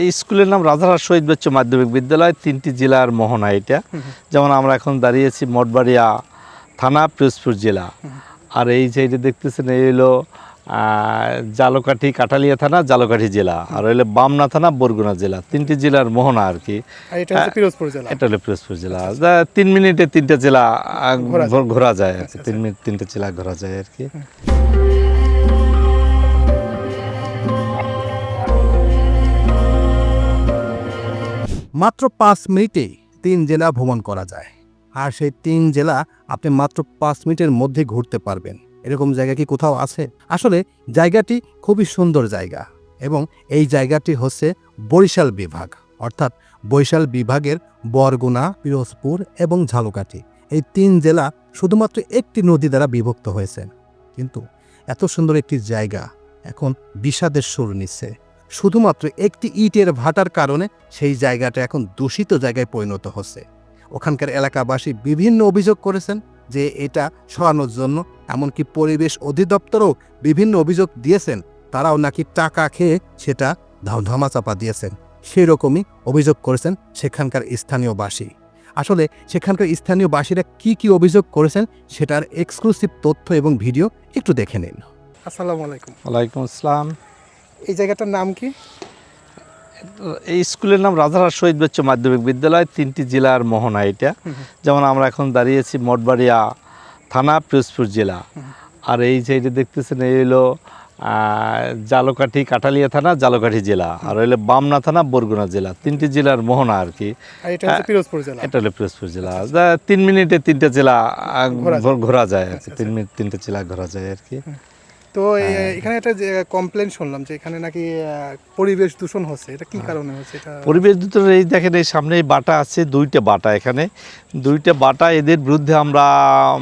এই স্কুলের নাম রাজারহাট শহীদ বাচ্চ মাধ্যমিক বিদ্যালয় তিনটি জেলার মোহনা এটা। যেমন আমরা এখন দাঁড়িয়েছি মঠবাড়িয়া থানা পিরোজপুর জেলা। আর এই যে এটা দেখতেছেন এই হলো জালকাঠি কাটালিয়া থানা জালকাঠি জেলা। আর হলো বামনা থানা বরগুনা জেলা। তিনটি জেলার মোহনা আর কি। এটা হলো পিরোজপুর জেলা। তিন মিনিটে তিনটে জেলা। ঘোরা যায় আর কি। তিন মিনিট তিনটে জেলা ঘোরা যায় আর কি। মাত্র পাঁচ মিনিটেই তিন জেলা ভ্রমণ করা যায়। আর সেই তিন জেলা আপনি মাত্র পাঁচ মিনিটের মধ্যে ঘুরতে পারবেন। এরকম জায়গা কি কোথাও আছে? আসলে জায়গাটি খুবই সুন্দর জায়গা এবং এই জায়গাটি হচ্ছে বরিশাল বিভাগ, অর্থাৎ বরিশাল বিভাগের বরগুনা, পিরোজপুর এবং ঝালকাঠি। এই তিন জেলা শুধুমাত্র একটি নদী দ্বারা বিভক্ত হয়েছে। কিন্তু এত সুন্দর একটি জায়গা এখন বিষাদের সুর নিচ্ছে। শুধুমাত্র একটি ইটের ভাটার কারণে সেই জায়গাটা এখন দূষিত জায়গায় পরিণত হচ্ছে। ওখানকার এলাকাবাসী বিভিন্ন অভিযোগ করেছেন যে এটা সরানোর জন্য এমনকি পরিবেশ অধিদপ্তরও বিভিন্ন অভিযোগ দিয়েছেন তারাও নাকি টাকা খেয়ে সেটা ধা- ধামাচাপা দিয়েছেন। সেই রকমই অভিযোগ করেছেন সেখানকার স্থানীয়বাসী। আসলে সেখানকার স্থানীয় বাসীরা কি কি অভিযোগ করেছেন সেটার এক্সক্লুসিভ তথ্য এবং ভিডিও একটু দেখে নিন। আসসালামু আলাইকুম। ওয়ালাইকুম আসসালাম। এই জায়গাটার নাম কি? এই স্কুলের নাম রাজারহাট শহীদ বাচ্চ মাধ্যমিক বিদ্যালয় তিনটি জেলার মোহনা এটা। যেমন আমরা এখন দাঁড়িয়েছি মঠবাড়িয়া থানা পিরোজপুর জেলা। আর এই যে এটা দেখতেছেন এই হলো জালকাঠি কাটালিয়া থানা জালকাঠি জেলা। আর হলো বামনা থানা বরগুনা জেলা। তিনটি জেলার মোহনা আর কি। এটা হলো পিরোজপুর জেলা। তিন মিনিটে তিনটে জেলা ঘোরা যায়। ঘোরা যায় আর কি। তিন মিনিট তিনটে জেলা ঘোরা যায় আর কি। তো হ্যাঁ। এখানে একটা কমপ্লেন শুনলাম যে এখানে নাকি পরিবেশ দূষণ হচ্ছে। এটা কি কারণে হচ্ছে? এটা পরিবেশ দূতের এই দেখেন এই সামনে এই বাটা আছে দুইটা বাটা এখানে। দুইটা বাটা এদের বিরুদ্ধে আমরা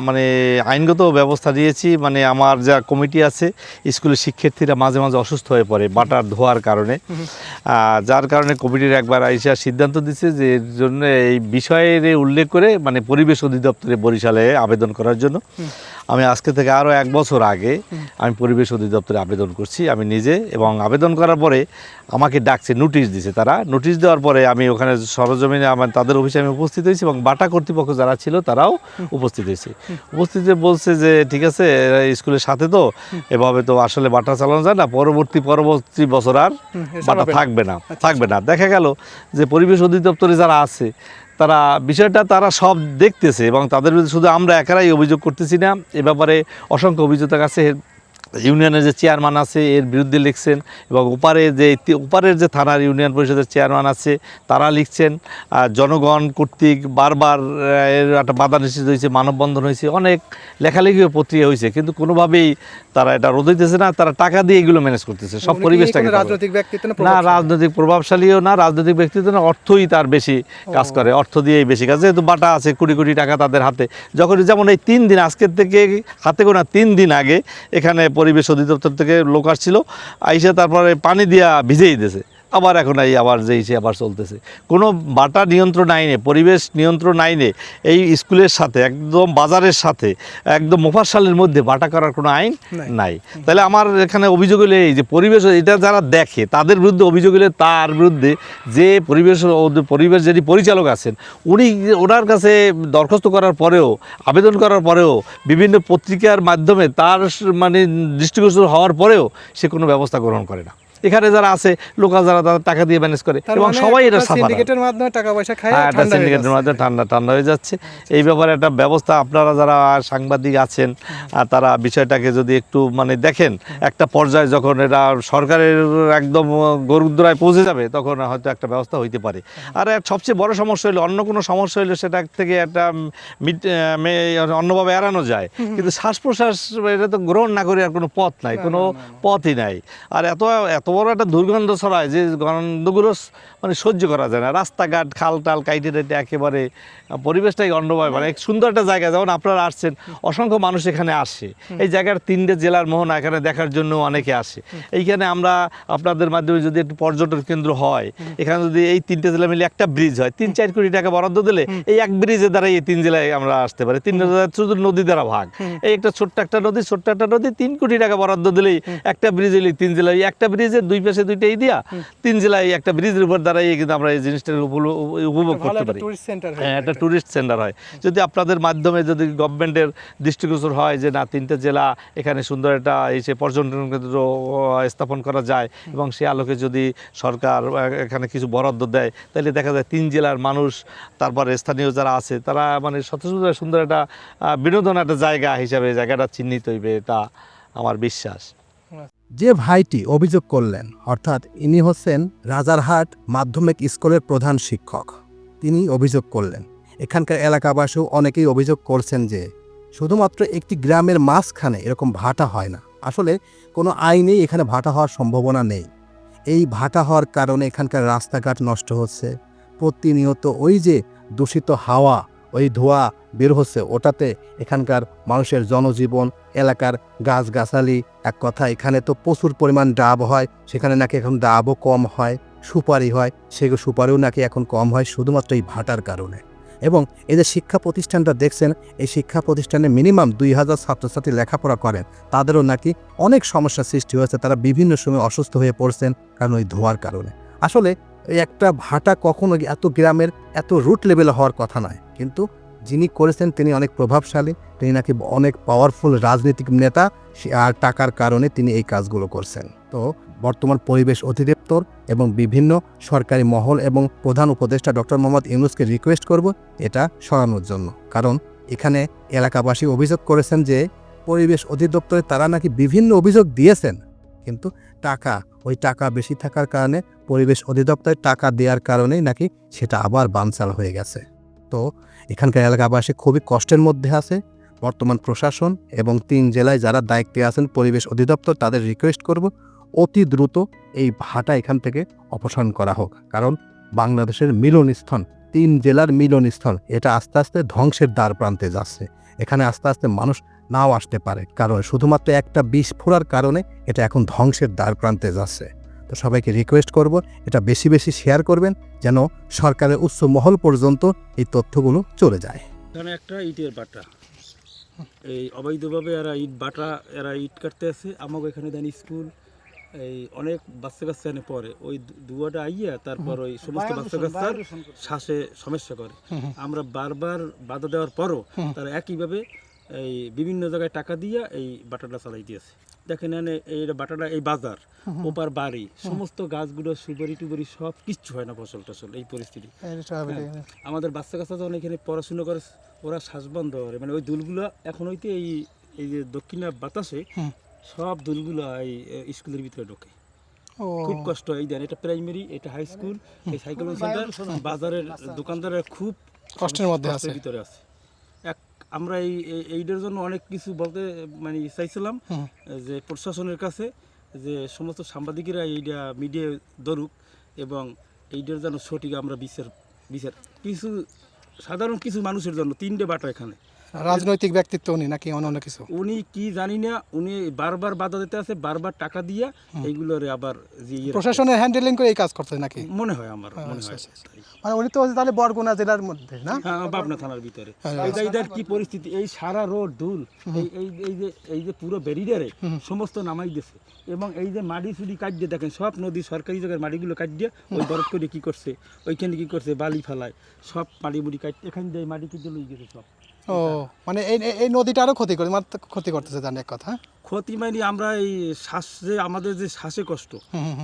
মানে আইনগত ব্যবস্থা নিয়েছি। মানে আমার যা কমিটি আছে স্কুলের শিক্ষার্থীরা মাঝে মাঝে অসুস্থ হয়ে পড়ে বাটার ধোয়ার কারণে। যার কারণে কমিটির একবার আইসা সিদ্ধান্ত দিচ্ছে যে এর জন্য এই বিষয়ের উল্লেখ করে মানে পরিবেশ অধিদপ্তরে বরিশালে আবেদন করার জন্য। আমি আজকে থেকে আরও এক বছর আগে আমি পরিবেশ অধিদপ্তরে আবেদন করছি। আমি নিজে এবং আবেদন করার পরে আমাকে ডাকছে নোটিশ দিছে তারা। নোটিশ দেওয়ার পরে আমি ওখানে সরজমিনে আমার তাদের অফিসে আমি উপস্থিত হয়েছি এবং বাটা কর্তৃপক্ষ যারা ছিল তারাও উপস্থিত হয়েছে। উপস্থিত বলছে যে ঠিক আছে স্কুলের সাথে তো এভাবে তো আসলে বাটা চালানো যায় না পরবর্তী পরবর্তী বছর আর বাটা থাকবে না থাকবে না। দেখা গেল যে পরিবেশ অধিদপ্তরে যারা আছে তারা, বিষয়টা তারা সব দেখতেছে এবং তাদের বিরুদ্ধে শুধু আমরা একারাই অভিযোগ করতেছি না। এ ব্যাপারে অসংখ্য অভিযোগ কাছে ইউনিয়নের যে চেয়ারম্যান আছে এর বিরুদ্ধে লিখছেন এবং ওপারে যে ওপারের যে থানার ইউনিয়ন পরিষদের চেয়ারম্যান আছে তারা লিখছেন আর জনগণ কর্তৃক বারবার এর একটা বাধা নিষেধ হয়েছে মানববন্ধন হয়েছে অনেক লেখালেখিও প্রক্রিয়া হয়েছে কিন্তু কোনোভাবেই তারা এটা রোধ হইতেছে না তারা টাকা দিয়ে এগুলো ম্যানেজ করতেছে সব পরিবেশটাকে রাজনৈতিক ব্যক্তিত্ব না না রাজনৈতিক প্রভাবশালীও না রাজনৈতিক ব্যক্তিত্ব না অর্থই তার বেশি কাজ করে অর্থ দিয়েই বেশি কাজ যেহেতু বাটা আছে কোটি কোটি টাকা তাদের হাতে। যখন যেমন এই তিন দিন আজকের থেকে হাতে গোনা তিন দিন আগে এখানে পরিবেশ অধিদপ্তর থেকে লোক আসছিল আইসে তারপরে পানি দিয়া ভিজেই দিয়েছে আবার এখন এই আবার যেই সে আবার চলতেছে। কোনো বাটা নিয়ন্ত্রণ আইনে পরিবেশ নিয়ন্ত্রণ আইনে এই স্কুলের সাথে একদম বাজারের সাথে একদম মোফাসালের মধ্যে বাটা করার কোনো আইন নাই। তাহলে আমার এখানে অভিযোগ হলে এই যে পরিবেশ এটা যারা দেখে তাদের বিরুদ্ধে অভিযোগ হলে তার বিরুদ্ধে যে পরিবেশ পরিবেশ যিনি পরিচালক আছেন উনি ওনার কাছে দরখাস্ত করার পরেও আবেদন করার পরেও বিভিন্ন পত্রিকার মাধ্যমে তার মানে দৃষ্টিগোচর হওয়ার পরেও সে কোনো ব্যবস্থা গ্রহণ করে না। এখানে যারা আছে লোকাল যারা তারা টাকা দিয়ে ম্যানেজ করে। এবং মানে সবাই এটা সিন্ডিকেটের মাধ্যমে টাকা পয়সা খায় হ্যাঁ হয়ে সিন্ডিকেটের মাধ্যমে ঠান্ডা ঠান্ডা হয়ে যাচ্ছে। এই ব্যাপারে একটা ব্যবস্থা আপনারা যারা সাংবাদিক আছেন আর তারা বিষয়টাকে যদি একটু মানে দেখেন একটা পর্যায়ে যখন এটা সরকারের একদম গরুদ্রায় পৌঁছে যাবে তখন হয়তো একটা ব্যবস্থা হইতে পারে। আর সবচেয়ে বড় সমস্যা হলো অন্য কোনো সমস্যা হলে সেটা থেকে একটা অন্যভাবে এড়ানো যায়। কিন্তু শ্বাস প্রশ্বাস এটা তো গ্রহণ না করে আর কোনো পথ নাই কোনো। পথই নাই। আর এত এত বড় একটা দুর্গন্ধ ছড়ায় যে গন্ধগুলো মানে সহ্য করা যায় না। রাস্তাঘাট খাল টাল কাইটে টাইটে একেবারে পরিবেশটাই গণ্ডময় মানে এক সুন্দর একটা জায়গা যেমন আপনারা আসছেন অসংখ্য মানুষ এখানে আসে। এই জায়গার তিনটে জেলার মোহনা এখানে দেখার জন্য অনেকে আসে। এইখানে আমরা আপনাদের মাধ্যমে যদি একটু পর্যটন কেন্দ্র হয় এখানে যদি এই তিনটে জেলা মিলে একটা ব্রিজ হয় তিন চার কোটি টাকা বরাদ্দ দিলে এই এক ব্রিজের দ্বারা এই তিন জেলায় আমরা আসতে পারি। তিন জেলায় শুধু নদী দ্বারা ভাগ। এই একটা ছোট্ট একটা নদী ছোট্ট একটা নদী তিন কোটি টাকা বরাদ্দ দিলেই একটা ব্রিজ এলে তিন জেলায় একটা ব্রিজে ব্রিজের দুই পাশে দুইটা এই দিয়া তিন জেলায় একটা ব্রিজের উপর দাঁড়াইয়ে কিন্তু আমরা এই জিনিসটা উপভোগ করতে পারি। টুরিস্ট সেন্টার হ্যাঁ একটা ট্যুরিস্ট সেন্টার হয়। যদি আপনাদের মাধ্যমে যদি গভর্নমেন্টের দৃষ্টিগোচর হয় যে না তিনটে জেলা এখানে সুন্দর একটা এসে পর্যটন কেন্দ্র স্থাপন করা যায় এবং সে আলোকে যদি সরকার এখানে কিছু বরাদ্দ দেয় তাহলে দেখা যায় তিন জেলার মানুষ তারপরে স্থানীয় যারা আছে তারা মানে সুন্দর সুন্দর একটা বিনোদন একটা জায়গা হিসাবে জায়গাটা চিহ্নিত হইবে এটা আমার বিশ্বাস। যে ভাইটি অভিযোগ করলেন, অর্থাৎ ইনি হচ্ছেন রাজারহাট মাধ্যমিক স্কুলের প্রধান শিক্ষক, তিনি অভিযোগ করলেন। এখানকার এলাকাবাসীও অনেকেই অভিযোগ করছেন যে, শুধুমাত্র একটি গ্রামের মাঝখানে এরকম ভাটা হয় না। আসলে কোনো আইনেই এখানে ভাটা হওয়ার সম্ভাবনা নেই। এই ভাটা হওয়ার কারণে এখানকার রাস্তাঘাট নষ্ট হচ্ছে। প্রতিনিয়ত ওই যে দূষিত হাওয়া, ওই ধোঁয়া বের হচ্ছে। ওটাতে এখানকার মানুষের জনজীবন, এলাকার গাছগাছালি, এক কথা, এখানে তো প্রচুর পরিমাণ ডাব হয়, সেখানে নাকি এখন ডাবও কম হয়, সুপারি হয়। সেগুলো সুপারিও নাকি এখন কম হয়, শুধুমাত্র এই ভাটার কারণে। এবং এই যে শিক্ষা প্রতিষ্ঠানটা দেখছেন, এই শিক্ষা প্রতিষ্ঠানে মিনিমাম দুই হাজার ছাত্রছাত্রী লেখাপড়া করেন। তাদেরও নাকি অনেক সমস্যার সৃষ্টি হয়েছে। তারা বিভিন্ন সময় অসুস্থ হয়ে পড়ছেন কারণ ওই ধোঁয়ার কারণে। আসলে একটা ভাটা কখনো এত গ্রামের এত রুট লেভেলে হওয়ার কথা নয়। কিন্তু যিনি করেছেন তিনি অনেক প্রভাবশালী, তিনি নাকি অনেক পাওয়ারফুল রাজনৈতিক নেতা আর টাকার কারণে তিনি এই কাজগুলো করছেন। তো বর্তমান পরিবেশ অধিদপ্তর এবং বিভিন্ন সরকারি মহল এবং প্রধান উপদেষ্টা ডক্টর মোহাম্মদ ইউনুসকে রিকোয়েস্ট করব এটা সরানোর জন্য। কারণ এখানে এলাকাবাসী অভিযোগ করেছেন যে পরিবেশ অধিদপ্তরে তারা নাকি বিভিন্ন অভিযোগ দিয়েছেন, কিন্তু টাকা, ওই টাকা বেশি থাকার কারণে পরিবেশ অধিদপ্তরে টাকা দেওয়ার কারণেই নাকি সেটা আবার বানচাল হয়ে গেছে। তো এখানকার এলাকাবাসী খুবই কষ্টের মধ্যে আছে। বর্তমান প্রশাসন এবং তিন জেলায় যারা দায়িত্বে আছেন পরিবেশ অধিদপ্তর তাদের রিকোয়েস্ট করব অতি দ্রুত এই ভাটা এখান থেকে অপসারণ করা হোক। কারণ বাংলাদেশের মিলনস্থল, তিন জেলার মিলনস্থল এটা আস্তে আস্তে ধ্বংসের দ্বার প্রান্তে যাচ্ছে। এখানে আস্তে আস্তে মানুষ নাও আসতে পারে। কারণ শুধুমাত্র একটা বিষ ফোড়ার কারণে এটা এখন ধ্বংসের দ্বার প্রান্তে যাচ্ছে। তো সবাইকে রিকোয়েস্ট করব এটা বেশি বেশি শেয়ার করবেন যেন সরকারের উচ্চ মহল পর্যন্ত এই তথ্যগুলো চলে যায়। এখানে একটা ইটের বাটা। এই অবৈধভাবে এরা ইট বাটা এরা ইট কাটতে আছে আমাকে এখানে দেন স্কুল। এই অনেক বাচ্চা কাচ্চা এখানে পড়ে। ওই দুয়াটা আইয়া তারপর ওই সমস্ত বাচ্চা কাচ্চার শ্বাসে সমস্যা করে। আমরা বারবার বাধা দেওয়ার পরও তারা একইভাবে এই বিভিন্ন জায়গায় টাকা দিয়া এই বাটাটা চালাই দিয়েছে দেখেন এই বাটাটা এই বাজার ওপার বাড়ি সমস্ত গাছগুলো সুপারি টুবারি সব কিচ্ছু হয় না ফসল টসল এই পরিস্থিতি আমাদের বাচ্চা কাচ্চা যখন এখানে পড়াশুনো করে ওরা শ্বাস বন্ধ করে। মানে ওই দুলগুলো এখন হইতে এই এই যে দক্ষিণা বাতাসে সব দুলগুলো এই স্কুলের ভিতরে ঢোকে। খুব কষ্ট এই দেন এটা প্রাইমারি এটা হাই স্কুল এই সাইকেল সেন্টার বাজারের দোকানদারের খুব কষ্টের মধ্যে আছে। ভিতরে আছে। আমরা এই এই- এইটার জন্য অনেক কিছু বলতে মানে চাইছিলাম যে প্রশাসনের কাছে যে সমস্ত সাংবাদিকেরা এইটা মিডিয়া ধরুক এবং এইটার জন্য সঠিক আমরা বিচার বিচার। কিছু সাধারণ কিছু মানুষের জন্য তিনটে বাটা এখানে। রাজনৈতিক ব্যক্তিত্ব উনি নাকি অন্য অন্য কিছু? উনি কি জানি না উনি বারবার বাধা দিতে আছে বারবার টাকা দিয়া এইগুলোরে আবার ইয়ে প্রশাসনের হ্যান্ডেলিং করে এই কাজ করতে নাকি? মনে হয় আমার মনে আচ্ছা, হয় আচ্ছা, মানে উনি তো তাহলে বরগুনা জেলার মধ্যে না? হ্যাঁ পাবনা থানার ভিতরে। হ্যাঁ, এইটা এটার কি পরিস্থিতি এই সারা রোড দুল এই এই যে এই যে পুরো ব্যারিডারে সমস্ত নামাই দিয়েছে এবং এই যে মাটি সুড়ি কাটিয়ে দেখেন সব নদী সরকারি জায়গার মাটিগুলো কাটিয়ে ওই বরফ করে কি করছে ওইখানে কি করছে বালি ফেলায় সব মাটি মুড়ি কাট এখান দিয়ে মাটি কেটে লই গেছে সব। ও মানে এই এই- নদীটা আরও ক্ষতি করে ক্ষতি করতেছে জানি এক কথা হ্যাঁ? ক্ষতি মানে আমরা এই শ্বাস যে আমাদের যে শ্বাসে কষ্ট।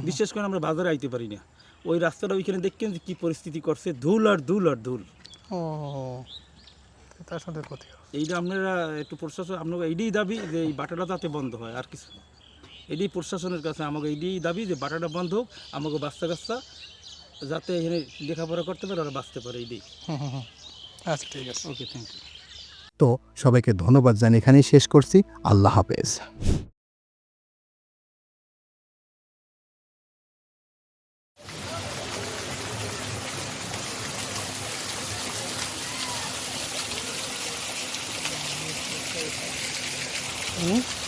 বিশেষ করে আমরা বাজারে আইতে পারি না। ওই রাস্তাটা ওইখানে দেখছেন যে কি পরিস্থিতি করছে ধুল আর ধুল আর ধুল। ও তার সাথে ক্ষতি এইটা আপনারা একটু প্রশাসন আপনাকে এইটাই দাবি যে এই বাটাটা যাতে বন্ধ হয় আর কিছু না। এটাই প্রশাসনের কাছে আমাকে এইটাই দাবি যে বাটাটা বন্ধ হোক আমাকে বাচ্চা কাচ্চা যাতে এখানে লেখাপড়া করতে পারে ওরা বাঁচতে পারে হুম। আচ্ছা ঠিক আছে। ওকে থ্যাংক ইউ তো সবাইকে ধন্যবাদ জানিয়ে এখানেই শেষ করছি। আল্লাহ হাফেজ। হুম?